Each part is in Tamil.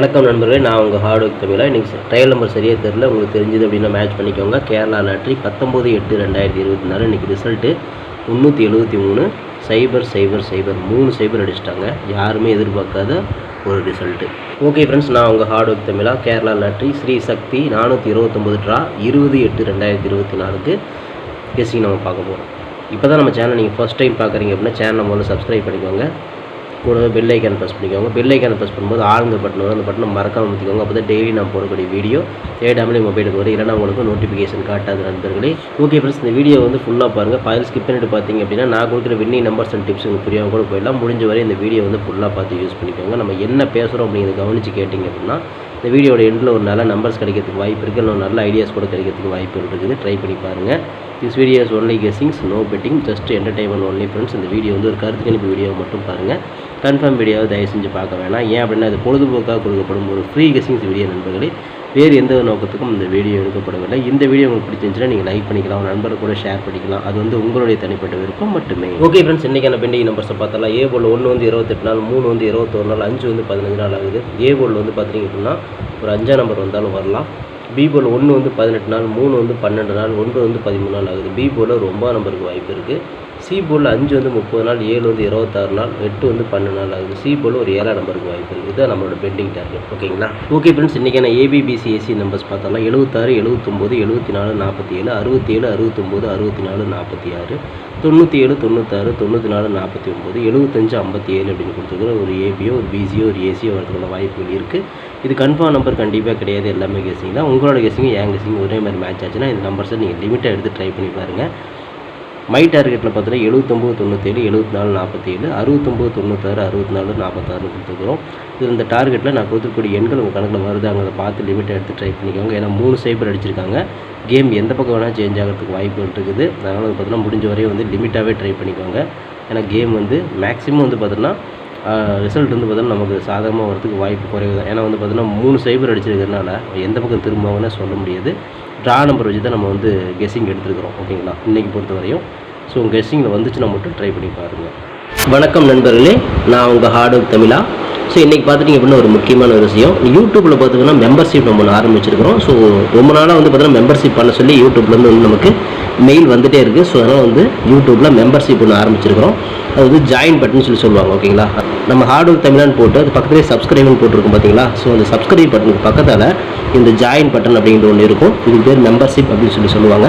வணக்கம் நண்பர்களே நான் உங்கள் ஹார்ட் ஒர்க் தமிழா. இன்றைக்கி ட்ரையல் நம்பர் சரியாக தெரில உங்களுக்கு தெரிஞ்சது அப்படின்னா மேட்ச் பண்ணிக்கோங்க. கேரளா லாட்ரி பத்தொம்போது எட்டு ரெண்டாயிரத்தி இருபத்தி நாலு இன்றைக்கி ரிசல்ட்டு முந்நூற்றி எழுபத்தி மூணு. சைபர் சைபர் சைபர் மூணு சைபர் அடிச்சிட்டாங்க. யாருமே எதிர்பார்க்காத ஒரு ரிசல்ட்டு ஓகே ஃப்ரெண்ட்ஸ் நான் உங்கள் ஹார்ட் ஒர்க் தமிழா. கேரளா லாட்ரி ஸ்ரீ சக்தி நானூற்றி இருபத்தொம்பது ட்ரா இருபது எட்டு ரெண்டாயிரத்தி இருபத்தி நாலுக்கு கெஸிங் நம்ம பார்க்க போகிறோம் இப்போ தான் நம்ம சேனல் நீங்கள் ஃபஸ்ட் டைம் பார்க்குறீங்க அப்படின்னா சேனலை முதல்ல சப்ஸ்கிரைப் பண்ணிக்கோங்க. கூடவே பெல் ஐக்கான் ப்ரெஸ் பண்ணிக்கோங்க. பெல் ஐக்கான் ப்ரெஸ் பண்ணும்போது ஆளுங்க பட்டன் வரும். அந்த பட்டனை மறக்காமல் அமைத்திக்கோங்க அப்போ தான் டெய்லி நான் போடக்கூடிய வீடியோ தேடாமலே மொபைலுக்கு வரும். இல்லைனா உங்களுக்கு நோட்டிஃபிகேஷன் காட்டாது நண்பர்களே. ஓகே ஃப்ரெண்ட்ஸ் இந்த வீடியோ வந்து ஃபுல்லாக பாருங்கள் பதில் ஸ்கிப் பண்ணிட்டு பார்த்தீங்க அப்படின்னா நான் கொடுக்குற வின்னிங் நம்பர்ஸ் அண்ட் டிப்ஸ் உங்களுக்கு புரியாமல் கூட போயிடலாம். முடிஞ்ச வரை இந்த வீடியோ வந்து ஃபுல்லாக பார்த்து யூஸ் பண்ணிக்கோங்க. நம்ம என்ன பேசுகிறோம் அப்படிங்கிறத கவனித்து கேட்டிங்க அப்படின்னா இந்த வீடியோட எண்டில் ஒரு நல்ல நம்பர்ஸ் கிடைக்கிறதுக்கு வாய்ப்பு இருக்குது இல்லை நல்ல ஐடியாஸ் கூட கிடைக்கிறதுக்கு வாய்ப்பு இருக்குது. ட்ரை பண்ணி பாருங்கள் this videos only guessings no betting just entertainment only friends இந்த வீடியோ வந்து ஒரு கருத்து கணிப்பு வீடியோ மட்டும் பாருங்கள் கன்ஃபார்ம் வீடியோவை தயவு செஞ்சு பார்க்க வேணாம். ஏன் அப்படின்னா அது பொழுதுபோக்காக கொடுக்கப்படும் ஒரு ஃப்ரீ கெஸிங்ஸ் வீடியோ நண்பர்களே. வேறு எந்த நோக்கத்துக்கும் இந்த வீடியோ எடுக்கப்படவில்லை. இந்த வீடியோ உங்களுக்கு பிடிச்சிருந்துச்சுன்னா நீங்கள் லைக் பண்ணிக்கலாம் உங்கள் நண்பர் கூட ஷேர் பண்ணிக்கலாம். அது வந்து உங்களுடைய தனிப்பட்ட விருப்பம் மட்டுமே. ஓகே ஃப்ரெண்ட்ஸ் இன்றைக்கான பெண்டிங் நம்பர்ஸை பார்த்தலாம் ஏ போல் ஒன்று வந்து இருபத்தெட்டு நாள் மூணு வந்து இருபத்தொரு நாள் அஞ்சு வந்து பதினஞ்சு நாள் ஆகுது. ஏ போல் வந்து பார்த்தீங்க அப்படின்னா ஒரு அஞ்சாம் நம்பர் வந்தாலும் வரலாம். பி போல் ஒன்று வந்து பதினெட்டு நாள் மூணு வந்து பன்னெண்டு நாள் ஒன்று வந்து பதிமூணு நாள் ஆகுது. பி போல் ஒரு நம்பருக்கு வாய்ப்பு இருக்குது சி போலில் அஞ்சு வந்து முப்பது நாள் ஏழு வந்து இருபத்தாறு நாள் எட்டு வந்து பன்னெண்டு நாள் ஆகுது. சி போல் ஒரு ஏழாம் நம்பருக்கு வாய்ப்பு இருக்குது இதுதான் நம்மளோட பெண்டிங் டார்கெட். ஓகேங்களா? ஓகே ஃப்ரெண்ட்ஸ் இன்றைக்கான ஏபிபிசி ஏசி நம்பர்ஸ் பார்த்தோம்னா எழுபத்தாறு எழுபத்தொம்போது எழுபத்தி நாலு நாற்பத்தி ஏழு அறுபத்தி ஏழு அறுபத்தொம்போது அறுபத்தி நாலு நாற்பத்தி ஆறு தொண்ணூற்றி ஏழு தொண்ணூத்தாறு தொண்ணூற்றி நாலு நாற்பத்தி ஒம்பது எழுபத்தஞ்சு ஐம்பத்தி ஏழு அப்படின்னு கொடுத்துருக்குற ஒரு ஏபியோ ஒரு பிசியோ ஒரு ஏசியோ வரதுக்கான வாய்ப்புகள் இருக்குது இது கன்ஃபார்ம் நம்பர் கண்டிப்பாக கிடையாது எல்லாமே கெஸிங் தான். உங்களோட கேசிங்க ஏன் கெஸிங் ஒரே மாதிரி மேட்ச் ஆச்சுன்னா இந்த நம்பர்ஸை நீங்கள் லிமிட்டாக எடுத்து ட்ரை பண்ணி பாருங்கள் மை டார்கெட்டில் பார்த்தீங்கன்னா எழுபத்தொம்போது தொண்ணூற்றேழு எழுபத்தி நாலு நாற்பத்தேழு அறுபத்தொம்போது தொண்ணூத்தாறு அறுபத்தி நாலு நாற்பத்தாறுன்னு கொடுத்துருக்குறோம். இது இந்த டார்கெட்டில் நான் கொடுத்துருக்கூடிய எண்கள் உங்கள் கணக்கில் வருது அதை பார்த்து லிமிட்டை எடுத்து ட்ரை பண்ணிக்கோங்க. ஏன்னா மூணு சைபர் அடிச்சிருக்காங்க. கேம் எந்த பக்கம் வேணால் சேஞ்ச் ஆகிறதுக்கு வாய்ப்பு இருக்குது. அதனால் வந்து பார்த்தீங்கன்னா முடிஞ்ச வரையும் வந்து லிமிட்டாகவே ட்ரை பண்ணிக்கோங்க. ஏன்னா கேம் வந்து மேக்ஸிமம் வந்து பார்த்தீங்கன்னா ரிசல்ட் வந்து பார்த்தோன்னா நமக்கு சாதகமாக வரதுக்கு வாய்ப்பு குறைவு தான் ஏன்னா வந்து பார்த்தீங்கன்னா மூணு சைபர் அடிச்சிருக்கிறதுனால எந்த பக்கம் திரும்புவாங்கன்னு சொல்ல முடியாது. ட்ரா நம்பர் வச்சு தான் நம்ம வந்து கெஸ்ஸிங் எடுத்துருக்குறோம். ஓகேங்களா இன்றைக்கி பொறுத்த வரையும் ஸோ உங்கள் கெஸ்ஸிங்கில் வந்துச்சுன்னா மட்டும் ட்ரை பண்ணி பாருங்கள் வணக்கம் நண்பர்களே. நான் உங்கள் ஹார்ட் ஒர்க் தமிழா. ஸோ இன்றைக்கி பார்த்துட்டிங்க அப்படின்னா ஒரு முக்கியமான ஒரு விஷயம். யூடியூப்பில் பார்த்தீங்கன்னா மெம்பர்ஷிப் நம்ம ஒன்று ஆரம்பிச்சிருக்கிறோம். ஸோ ரொம்ப நாளாக வந்து பார்த்தீங்கன்னா மெம்பர்ஷிப் பண்ண சொல்லி யூடியூப்லேருந்து வந்து நமக்கு மெயில் வந்துகிட்டே இருக்குது ஸோ அதனால் வந்து யூடியூப்பில் மெம்பர்ஷிப் ஒன்று ஆரம்பிச்சிருக்கிறோம். அது வந்து ஜாயின் பட்டன் சொல்லி சொல்லுவாங்க ஓகேங்களா நம்ம ஹார்ட் ஒர்க் தமிழ்னு போட்டு அது பக்கத்துலேயே சப்ஸ்கிரைப்னு போட்டிருக்கோம் பார்த்தீங்களா ஸோ அந்த சப்ஸ்கிரைப் பட்டனுக்கு பக்கத்தில் இந்த ஜாயின் பட்டன் அப்படிங்கிற ஒன்று இருக்கும். இது பேர் மெம்பர்ஷிப் அப்படின்னு சொல்லி சொல்லுவாங்க.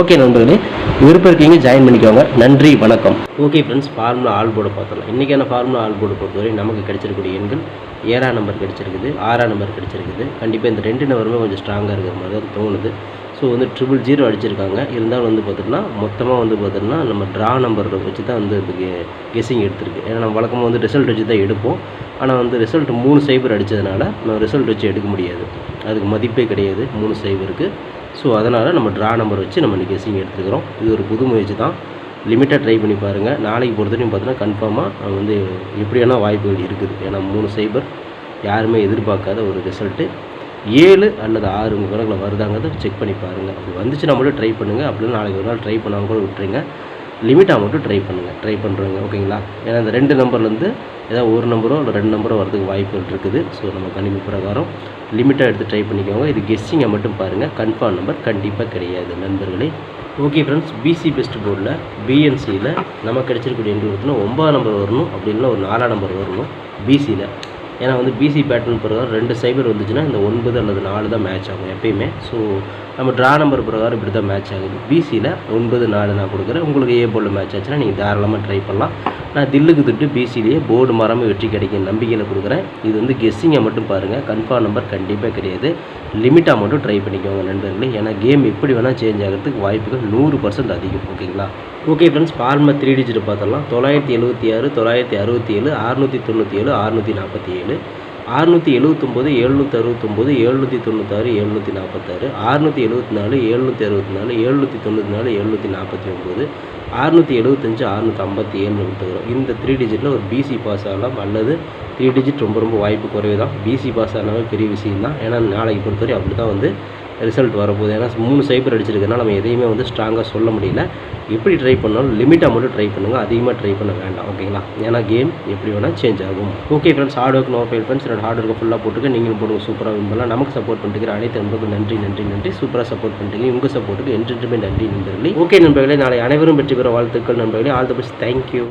ஓகே நண்பர்களே விருப்பம் இருக்கீங்க ஜாயின் பண்ணிக்கோங்க. நன்றி வணக்கம். Okay friends formula all board பார்த்துடலாம். இன்றைக்கான ஃபார்முலா ஆல் போர்டு பொறுத்தவரை நமக்கு கிடைச்சிருக்கூடிய எண்கள் ஏழாம் நம்பர் கிடச்சிருக்குது ஆறாம் நம்பர் கிடைச்சிருக்குது. கண்டிப்பாக இந்த ரெண்டு நம்பருமே கொஞ்சம் ஸ்ட்ராங்காக இருக்கிற மாதிரி தான் தோணுது. ஸோ வந்து ட்ரிபிள் ஜீரோ அடிச்சிருக்காங்க. இருந்தாலும் வந்து பார்த்தோம்னா மொத்தமாக வந்து பார்த்தோம்னா நம்ம ட்ரா நம்பர் வச்சு தான் வந்து இதுக்கு கெஸிங் எடுத்திருக்கு. ஏன்னா நம்ம வழக்கமாக வந்து ரிசல்ட் வச்சு தான் எடுப்போம். ஆனால் வந்து ரிசல்ட் மூணு சைபர் அடித்ததுனால நம்ம ரிசல்ட் வச்சு எடுக்க முடியாது. அதுக்கு மதிப்பே கிடையாது. மூணு சைபருக்கு ஸோ அதனால் நம்ம ட்ரா நம்பர் வச்சு நம்ம இன்றைக்கி கெஸிங் எடுத்துக்கிறோம் இது ஒரு புது முயற்சி தான். லிமிட்டாக ட்ரை பண்ணி பாருங்கள் நாளைக்கு பொறுத்தவரையும் பார்த்தீங்கன்னா கன்ஃபார்மாக வந்து எப்படியான வாய்ப்புகள் இருக்குது. ஏன்னா மூணு சைபர் யாருமே எதிர்பார்க்காத ஒரு ரிசல்ட்டு ஏழு அல்லது ஆறு உங்கள் கணக்கில் வருதாங்கிறத செக் பண்ணி பாருங்கள் அப்படி வந்துச்சுன்னா மட்டும் ட்ரை பண்ணுங்கள் அப்படின்னு நாளைக்கு ஒரு நாள் ட்ரை பண்ணாமல் கூட விட்டுருங்க. லிமிட்டாக மட்டும் ட்ரை பண்ணுங்கள் ட்ரை பண்ணுறவங்க ஓகேங்களா ஏன்னா இந்த ரெண்டு நம்பர்லேருந்து ஏதாவது ஒரு நம்பரோ இல்லை ரெண்டு நம்பரோ வரதுக்கு வாய்ப்புகள் இருக்குது. ஸோ நம்ம கணிப்பு பிரகாரம் லிமிட்டாக எடுத்து ட்ரை பண்ணிக்கோங்க. இது கெஸ்ஸிங்கை மட்டும் பாருங்கள் கன்ஃபார்ம் நம்பர் கண்டிப்பாக கிடையாது நண்பர்களே. ஓகே ஃப்ரெண்ட்ஸ் பிசி பெஸ்ட் போர்டில் பிஎன்சியில் நமக்கு கிடைச்சிருக்கக்கூடிய எண்கள் பார்த்தீங்கன்னா ஒன்பதாம் நம்பர் வரணும். அப்படி இல்லைன்னா ஒரு நாலாம் நம்பர் வரணும். பிசியில் ஏன்னா வந்து பிசி பேட்டர்ன் பிரகாரம் ரெண்டு சைபர் வந்துச்சுன்னா இந்த ஒன்பது அல்லது நாலு தான் மேட்ச் ஆகும் எப்பயுமே. ஸோ நம்ம ட்ரா நம்பர் பிரகாரம் இப்படி தான் மேட்ச் ஆகுது பிசியில் ஒன்பது நாலு நான் கொடுக்குறேன். உங்களுக்கு ஏ போல் மேட்ச் ஆச்சுன்னா நீங்கள் தாராளமாக ட்ரை பண்ணலாம். நான் தில்லுக்கு திட்டு பிசிலேயே போர்டு மரமாக வெற்றி கிடைக்கும் நம்பிக்கையில் கொடுக்குறேன். இது வந்து கெஸ்ஸிங்கை மட்டும் பாருங்கள் கன்ஃபார்ம் நம்பர் கண்டிப்பாக கிடையாது. லிமிட்டாக மட்டும் ட்ரை பண்ணிக்கோங்க நண்பர்களே. ஏன்னா கேம் எப்படி வேணால் சேஞ்ச் ஆகிறதுக்கு வாய்ப்புகள் நூறு பர்சன்ட் அதிகம் ஓகேங்களா ஓகே ஃப்ரெண்ட்ஸ் பார்மர் த்ரீ டிஜிட் பார்த்தலாம் தொள்ளாயிரத்தி எழுபத்தி ஆறு தொள்ளாயிரத்தி அறுபத்தி ஏழு அறுநூற்றி தொண்ணூற்றி ஏழு அறுநூற்றி நாற்பத்தி ஏழு அறுநூற்றி எழுபத்தொம்போது எழுநூற்றி அறுபத்தொம்போது எழுநூற்றி தொண்ணூத்தாறு எழுநூற்றி நாற்பத்தாறு அறுநூற்றி எழுபத்தி நாலு எழுநூற்றி அறுபத்தி நாலு எழுநூற்றி தொண்ணூற்றி நாலு எழுநூற்றி நாற்பத்தி ஒம்பது அறுநூற்றி எழுபத்தஞ்சு அறுநூற்றி ஐம்பத்தி ஏழு விட்டுக்கிறோம் இந்த த்ரீ டிஜிட்டில் ஒரு பிசி பாஸ் ஆகலாம் அல்லது த்ரீ டிஜிட் ரொம்ப ரொம்ப வாய்ப்பு குறைவு தான் பிசி பாஸ் ஆனாலும் பெரிய விஷயம் தான் ஏன்னா நாளைக்கு பொறுத்தவரை அப்படி தான் வந்து ரிசல்ட் வரப்போகுது. ஏன்னா மூணு சைபர் அடிச்சிருக்கனால நம்ம எதையுமே வந்து ஸ்ட்ராங்காக சொல்ல முடியல. எப்படி ட்ரை பண்ணாலும் லிமிட்டாக மட்டும் ட்ரை பண்ணுங்கள் அதிகமாக ட்ரை பண்ண வேண்டாம். ஓகேங்களா ஏன்னா கேம் எப்படி வேணால் சேஞ்ச் ஆகும். Okay friends hard work no fail friends என்னோட ஹார்ட் ஒர்க்கை ஃபுல்லாக போட்டுக்க. நீங்கள் போடுங்க. சூப்பராக வின் பண்ணலாம் நமக்கு சப்போர்ட் பண்ணிட்டு அனைத்து நண்பர்களுக்கும் நன்றி நன்றி நன்றி. சூப்பராக சப்போர்ட் பண்ணிட்டு உங்கள் சப்போர்ட்டுக்கு என்றென்றுமே நன்றி நண்பர்களே. ஓகே நண்பர்களே நாளை அனைவரும் வெற்றி பெற வாழ்த்துக்கள் நண்பர்களே. All the best thank you